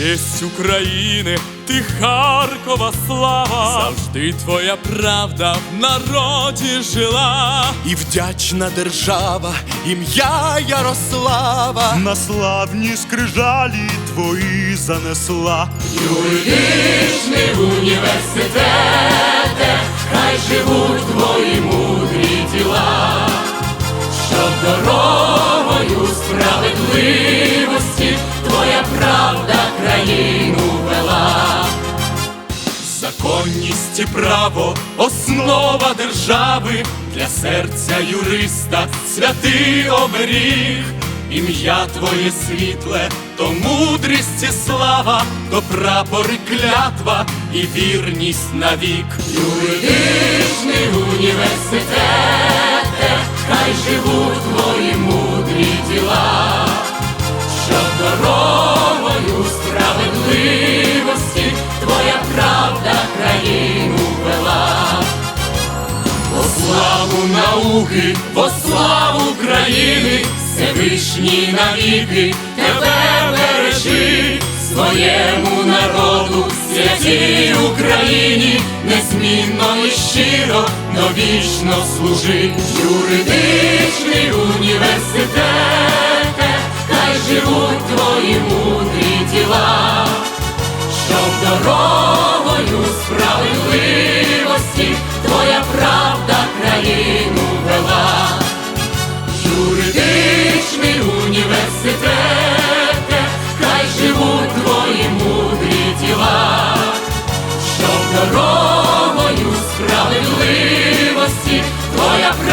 честь України, ти Харкова слава, завжди твоя правда в народі жила. І вдячна держава, ім'я Ярослава на славні скрижалі твої занесла. Юридичний університете, хай живуть твої мудрі країну вела. Законність і право основа держави для серця юриста святий оберіг. Ім'я твоє світле, то мудрість і слава, то прапори клятва і вірність навік. Юридичний університете, хай живуть твої мудрі діла, щоб дорогою науки, во славу країни, Всевишній навіки тебе бережи, своєму народу, святій Україні, незмінно і щиро, довічно служи. Юридичний університете, хай живуть твої мудрі діла, щоб дорога співа, щоб дорогою справедливості твоя.